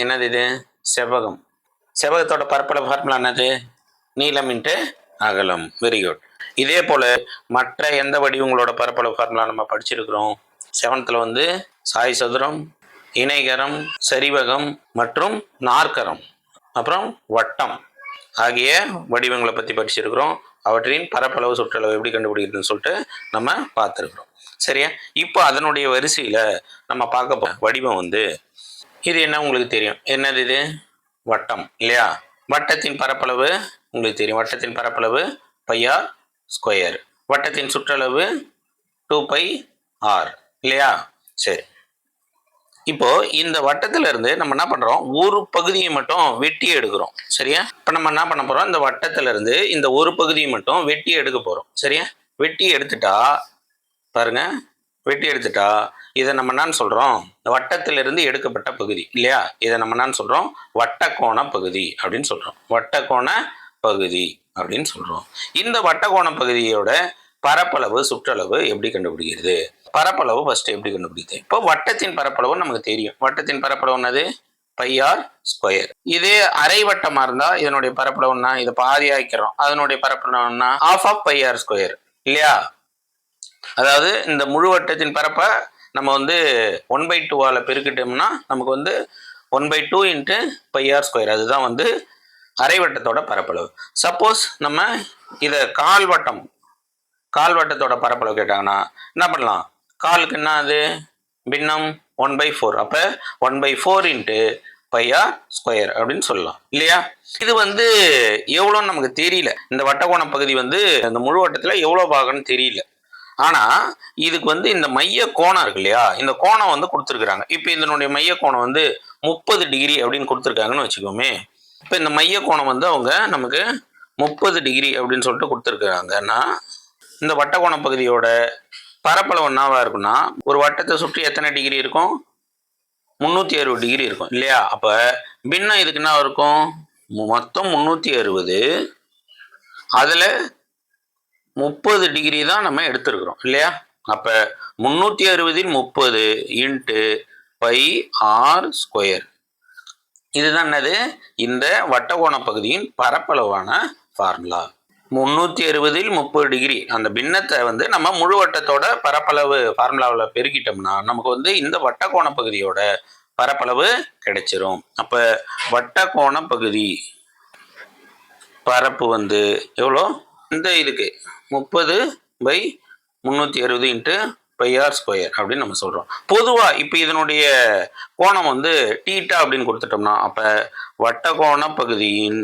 என்னது இது? செவ்வகம். செவ்வகத்தோட பரப்பளவு ஃபார்முலா என்னது? நீளம் இன்ட்டு அகலம். வெரி குட் இதே போல் மற்ற எந்த வடிவங்களோட பரப்பளவு ஃபார்முலா நம்ம படிச்சிருக்கிறோம்? செவன்த்தில் வந்து சாய் சதுரம் இணைகரம் சரிவகம் மற்றும் நாற்கரம். அப்புறம் வட்டம் ஆகிய வடிவங்களை பற்றி படிச்சிருக்கிறோம். அவற்றின் பரப்பளவு சுற்றளவு எப்படி கண்டுபிடிக்கிறதுன்னு சொல்லிட்டு நம்ம பார்த்துருக்குறோம். சரியா? இப்போ அதனுடைய வரிசையில் நம்ம பார்க்க வடிவம் வந்து இது என்ன உங்களுக்கு தெரியும்? என்னது இது? வட்டம் இல்லையா? வட்டத்தின் பரப்பளவு உங்களுக்கு தெரியும். வட்டத்தின் பரப்பளவு பையார் ஸ்கொயர் வட்டத்தின் சுற்றளவு டூ பை ஆர் இல்லையா? சரி. இப்போ இந்த வட்டத்துல இருந்து நம்ம என்ன பண்றோம்? ஒரு பகுதியை மட்டும் வெட்டி எடுக்கிறோம். சரியா? இப்போ நம்ம என்ன பண்ண போறோம்? இந்த வட்டத்துல இருந்து இந்த ஒரு பகுதியை மட்டும் வெட்டி எடுக்க போறோம். சரியா? வெட்டி எடுத்துட்டா பாருங்க வெட்டி எடுத்துட்டா இதை நம்ம என்னன்னு சொல்கிறோம் வட்டத்திலிருந்து எடுக்கப்பட்ட பகுதி இல்லையா? இதை நம்ம என்னன்னு சொல்கிறோம் வட்டக்கோண பகுதி அப்படின்னு சொல்கிறோம் வட்டக்கோண பகுதி அப்படின்னு சொல்கிறோம் இந்த வட்டக்கோண பகுதியோட பரப்பளவு சுற்றளவு எப்படி கண்டுபிடிக்கிறது? பரப்பளவு ஃபஸ்ட்டு எப்படி கண்டுபிடிக்கிறது? இப்போ வட்டத்தின் பரப்பளவு நமக்கு தெரியும். வட்டத்தின் பரப்பளவு என்னது? பையார் ஸ்கொயர் இதே அரை வட்டமாக இருந்தால் இதனுடைய பரப்பளவுன்னா இதை பாதி ஆக்கிறோம் அதனுடைய பரப்பளவுன்னா half of pi r square இல்லையா? அதாவது இந்த முழு வட்டத்தின் பரப்பை நம்ம வந்து ஒன் பை டூவால் பெருக்கிட்டோம்னா நமக்கு வந்து one by two into pi r square அதுதான் வந்து அரை வட்டத்தோட பரப்பளவு. சப்போஸ் நம்ம இதை கால் வட்டம் கால் வட்டத்தோட பரப்பளவு கேட்டாங்கன்னா என்ன பண்ணலாம்? காலுக்கு என்ன அது பின்னம் ஒன் பை ஃபோர் அப்போ one by four into pi r square அப்படின்னு சொல்லலாம். இல்லையா? இது வந்து எவ்வளோன்னு நமக்கு தெரியல. இந்த வட்டகோண பகுதி வந்து இந்த முழு வட்டத்தில் எவ்வளோ பாகம்னு தெரியல. ஆனால் இதுக்கு வந்து இந்த மைய கோணம் இருக்கு இல்லையா? இந்த கோணம் வந்து கொடுத்துருக்குறாங்க. இப்போ இதனுடைய மைய கோணம் வந்து முப்பது டிகிரி அப்படின்னு கொடுத்துருக்காங்கன்னு வச்சுக்கோமே. இப்போ இந்த மைய கோணம் வந்து அவங்க நமக்கு முப்பது டிகிரி அப்படின்னு சொல்லிட்டு கொடுத்துருக்குறாங்கன்னா இந்த வட்டக்கோண பகுதியோட பரப்பளவு என்னவா இருக்குன்னா ஒரு வட்டத்தை சுற்றி எத்தனை டிகிரி இருக்கும்? முந்நூற்றி அறுபது டிகிரி இருக்கும் இல்லையா? அப்போ பின்னம் இதுக்கு என்ன இருக்கும்? மொத்தம் முந்நூற்றி அறுபது. அதில் முப்பது டிகிரி தான் நம்ம எடுத்திருக்கிறோம் இல்லையா? அப்போ முந்நூற்றி அறுபதில் முப்பது இன்ட்டு பை ஆர் ஸ்கொயர் இதுதான் என்னது? இந்த வட்டகோண பகுதியின் பரப்பளவான ஃபார்முலா முந்நூற்றி அறுபதில் முப்பது டிகிரி அந்த பின்னத்தை வந்து நம்ம முழு வட்டத்தோட பரப்பளவு ஃபார்முலாவில் பெருக்கிட்டோம்னா நமக்கு வந்து இந்த வட்டக்கோண பகுதியோட பரப்பளவு கிடைச்சிரும். அப்போ வட்டக்கோண பகுதி பரப்பு வந்து எவ்வளோ? இந்த இதுக்கு. முப்பது பை முந்நூற்றி அறுபது இன்ட்டு பைஆர் ஸ்கொயர் அப்படின்னு நம்ம சொல்கிறோம் பொதுவாக இப்போ இதனுடைய கோணம் வந்து டீட்டா அப்படின்னு கொடுத்துட்டோம்னா அப்போ வட்டகோண பகுதியின்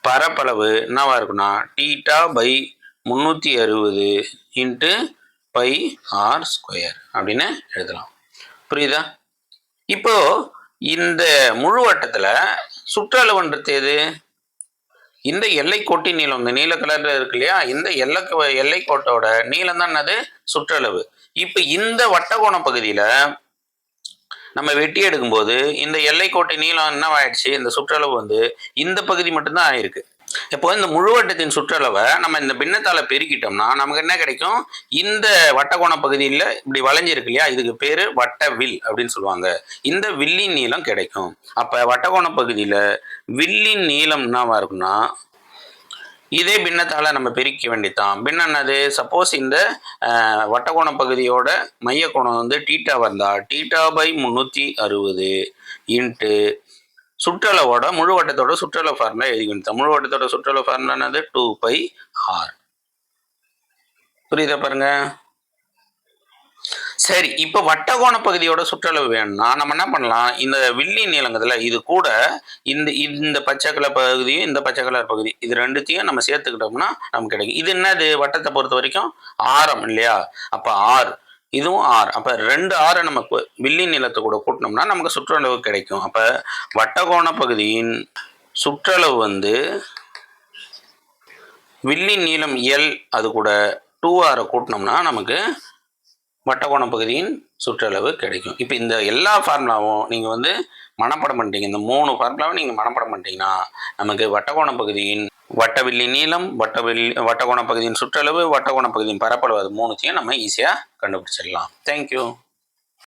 பரப்பளவு என்னவா இருக்குன்னா டீட்டா பை முந்நூற்றி அறுபது இன்ட்டு பை ஆர் ஸ்கொயர் அப்படின்னு எழுதலாம். புரியுதா? இப்போது இந்த முழு வட்டத்தில் சுற்றளவுன்றது எது? இந்த எல்லைக்கோட்டி நீளம் இந்த நீல கலர்ல இருக்கு இல்லையா? இந்த எல்லை எல்லைக்கோட்டோட நீளம் தான் என்னது? சுற்றளவு. இப்போ இந்த வட்டகோண பகுதியில் நம்ம வெட்டி எடுக்கும்போது இந்த எல்லைக்கோட்டை நீளம் என்னவாயிடுச்சு? இந்த சுற்றளவு வந்து இந்த பகுதி மட்டும்தான் ஆயிருக்கு. இப்போ இந்த முழுவட்டத்தின் சுற்றளவை நம்ம இந்த பின்னத்தால் பெருக்கிட்டோம்னா நமக்கு என்ன கிடைக்கும்? இந்த வட்டகோண பகுதியில் இப்படி வளைஞ்சிருக்கு இல்லையா? இதுக்கு பேர் வட்ட வில் அப்படின்னு சொல்லுவாங்க. இந்த வில்லின் நீளம் கிடைக்கும். அப்போ வட்டகோண பகுதியில் வில்லின் நீளம் என்னவா இருக்குன்னா இதே பின்னத்தால் நம்ம பிரிக்க வேண்டித்தான் பின்னம் என்னது? சப்போஸ் இந்த வட்டகோண பகுதியோட மைய கோணம் வந்து டீட்டா வந்தா டீட்டா பை முந்நூற்றி அறுபது இன்ட்டு சுற்றளவோட முழு வட்டத்தோட சுற்றளவு ஃபார்முலா எழுதி முழு வட்டத்தோட சுற்றளவு ஃபார்முலானது டூ பை ஆர் புரியுதா பாருங்க? சரி இப்போ வட்டகோண பகுதியோட சுற்றளவு வேணும்னா நம்ம என்ன பண்ணலாம்? இந்த வில்லி நீளங்கத்தில் இது கூட இந்த இந்த பச்சை கலர் பகுதியும் இந்த பச்சை கலர் பகுதி இது ரெண்டுத்தையும் நம்ம சேர்த்துக்கிட்டோம்னா நமக்கு கிடைக்கும். இது என்னது? வட்டத்தை பொறுத்த வரைக்கும் ஆரம் இல்லையா? அப்போ ஆர் இதுவும் ஆறு. அப்போ ரெண்டு ஆரை நம்ம வில்லி நீளத்தை கூட கூட்டினோம்னா நமக்கு சுற்றளவு கிடைக்கும். அப்போ வட்டகோண பகுதியின் சுற்றளவு வந்து வில்லி நீளம் எல் அது கூட டூ ஆரை கூட்டினோம்னா நமக்கு வட்டகோண பகுதியின் சுற்றளவு கிடைக்கும். இப்போ இந்த எல்லா ஃபார்முலாவும் நீங்கள் வந்து மனப்படம் பண்ணிட்டீங்க. இந்த மூணு ஃபார்முலாவும் நீங்கள் மனப்படம் பண்ணிட்டீங்கன்னா நமக்கு வட்டகோண பகுதியின் வட்டவில்லி நீளம் வட்டவில்லி வட்டகோண பகுதியின் சுற்றளவு வட்டகோண பகுதியின் பரப்பளவு அது மூணுத்தையும் நம்ம ஈஸியாக கண்டுபிடிச்சிடலாம். தேங்க்யூ